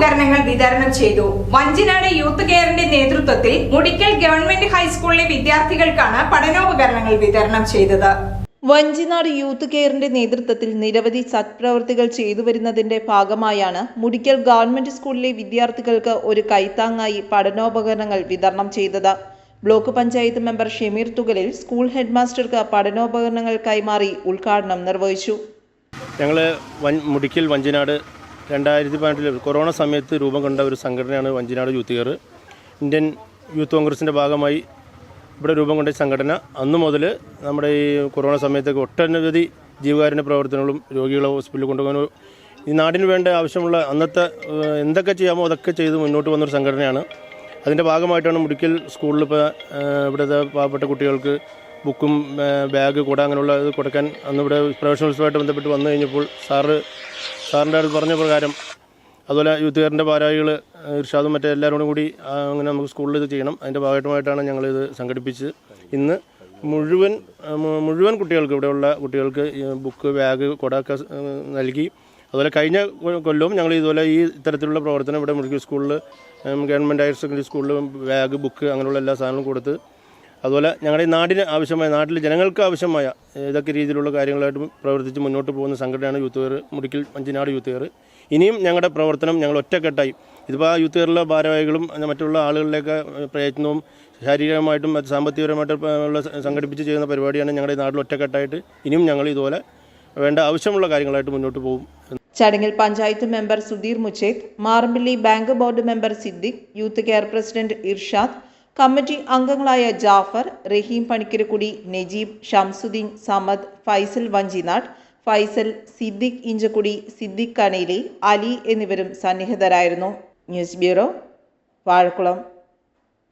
പഠനോപകരണങ്ങൾ വിതരണം ചെയ്തു. വഞ്ചിനാട് യൂത്ത് കെയറിന്റെ നേതൃത്വത്തിൽ മുടിക്കൽ ഗവൺമെന്റ് ഹൈസ്കൂളിലെ വിദ്യാർത്ഥികൾക്കാണ് പഠനോപകരണങ്ങൾ വിതരണം ചെയ്തത്. വഞ്ചിനാട് യൂത്ത് കെയറിന്റെ നേതൃത്വത്തിൽ നിരവധി സത്പ്രവർത്തികൾ ചെയ്തു വരുന്നതിന്റെ ഭാഗമായാണ് മുടിക്കൽ ഗവൺമെന്റ് സ്കൂളിലെ വിദ്യാർത്ഥികൾക്ക് ഒരു കൈത്താങ്ങായി പഠനോപകരണങ്ങൾ വിതരണം ചെയ്തത്. ബ്ലോക്ക് പഞ്ചായത്ത് മെമ്പർ ഷെമീർ തുകലിൽ സ്കൂൾ ഹെഡ്മാസ്റ്റർക്ക് പഠനോപകരണങ്ങൾ കൈമാറി ഉദ്ഘാടനം നിർവഹിച്ചു. ഞങ്ങൾ വൻ മുടിക്കൽ വഞ്ചിനാട് രണ്ടായിരത്തി പതിനെട്ടിൽ കൊറോണ സമയത്ത് രൂപം കൊണ്ട ഒരു സംഘടനയാണ് Vanchinad youth care. Indian youth കോൺഗ്രസിന്റെ ഭാഗമായി ഇവിടെ രൂപം കൊണ്ട സംഘടന. അന്ന് മുതൽ നമ്മുടെ ഈ കൊറോണ സമയത്തൊക്കെ ഒട്ടനവധി ജീവകാരുണ്യ പ്രവർത്തനങ്ങളും രോഗികളെ ഹോസ്പിറ്റലിൽ കൊണ്ടുപോകാനോ ഈ നാടിന് വേണ്ട ആവശ്യമുള്ള അന്നത്തെ എന്തൊക്കെ ചെയ്യാമോ അതൊക്കെ ചെയ്ത് മുന്നോട്ട് വന്നൊരു സംഘടനയാണ്. അതിന്റെ ഭാഗമായിട്ടാണ് മുടിക്കൽ സ്കൂളിൽ ഇപ്പോൾ ഇവിടുത്തെ പാവപ്പെട്ട കുട്ടികൾക്ക് ബുക്കും ബാഗ് കൂടാ അങ്ങനെയുള്ള ഇത് കൊടുക്കാൻ അന്ന് ഇവിടെ പ്രവേശനോത്സവമായിട്ട് ബന്ധപ്പെട്ട് വന്നു കഴിഞ്ഞപ്പോൾ സാറ് സാറിന്റെ അടുത്ത് പറഞ്ഞ പ്രകാരം അതുപോലെ യൂത്ത് കെയറിന്റെ ഭാരവാഹികൾ ഇർഷാദും മറ്റേ എല്ലാവരോടും കൂടി അങ്ങനെ നമുക്ക് സ്കൂളിൽ ഇത് ചെയ്യണം. അതിന്റെ ഭാഗമായിട്ടാണ് ഞങ്ങളിത് സംഘടിപ്പിച്ച് ഇന്ന് മുഴുവൻ മുഴുവൻ കുട്ടികൾക്ക് ഇവിടെയുള്ള കുട്ടികൾക്ക് ബുക്ക് ബാഗ് കൊടൊക്കെ നൽകി. അതുപോലെ കഴിഞ്ഞ കൊല്ലവും ഞങ്ങൾ ഇതുപോലെ ഈ ഇത്തരത്തിലുള്ള പ്രവർത്തനം ഇവിടെ മുഴുകി സ്കൂളിൽ ഗവൺമെന്റ് ഹയർ സെക്കൻഡറി സ്കൂളിൽ ബാഗ് ബുക്ക് അങ്ങനെയുള്ള എല്ലാ സാധനങ്ങളും കൊടുത്ത് അതുപോലെ ഞങ്ങളുടെ ഈ നാടിന് ആവശ്യമായ നാട്ടിലെ ജനങ്ങൾക്ക് ആവശ്യമായ ഏതൊക്കെ രീതിയിലുള്ള കാര്യങ്ങളായിട്ട് പ്രവർത്തിച്ച് മുന്നോട്ട് പോകുന്ന സംഘടനയാണ് youth care Mudickal Manchinad youth care. ഇനിയും ഞങ്ങളുടെ പ്രവർത്തനം ഞങ്ങൾ ഒറ്റക്കെട്ടായി. ഇതിപ്പോൾ ആ യൂത്ത് കെയറിലെ ഭാരവാഹികളും മറ്റുള്ള ആളുകളിലേക്ക് പ്രയത്നവും ശാരീരികമായിട്ടും മറ്റ് സാമ്പത്തികപരമായിട്ടും ഉള്ള സംഘടിപ്പിച്ച് ചെയ്യുന്ന പരിപാടിയാണ് ഞങ്ങളുടെ നാട്ടിൽ ഒറ്റക്കെട്ടായിട്ട്. ഇനിയും ഞങ്ങൾ ഇതുപോലെ വേണ്ട ആവശ്യമുള്ള കാര്യങ്ങളായിട്ട് മുന്നോട്ട് പോകും. ചടങ്ങിൽ panchayat member Sudheer Mucheth Marampilly bank board member Siddique youth care president Irshad committee അംഗങ്ങളായ ജാഫർ റഹീം പണിക്കരക്കുടി നജീബ് ഷംസുദ്ദീൻ സമദ് ഫൈസൽ വഞ്ചിനാട് ഫൈസൽ സിദ്ദിഖ് ഇഞ്ചക്കുടി സിദ്ദിഖ് കനേലി അലി എന്നിവരും സന്നിഹിതരായിരുന്നു. News bureau Vazhakkulam.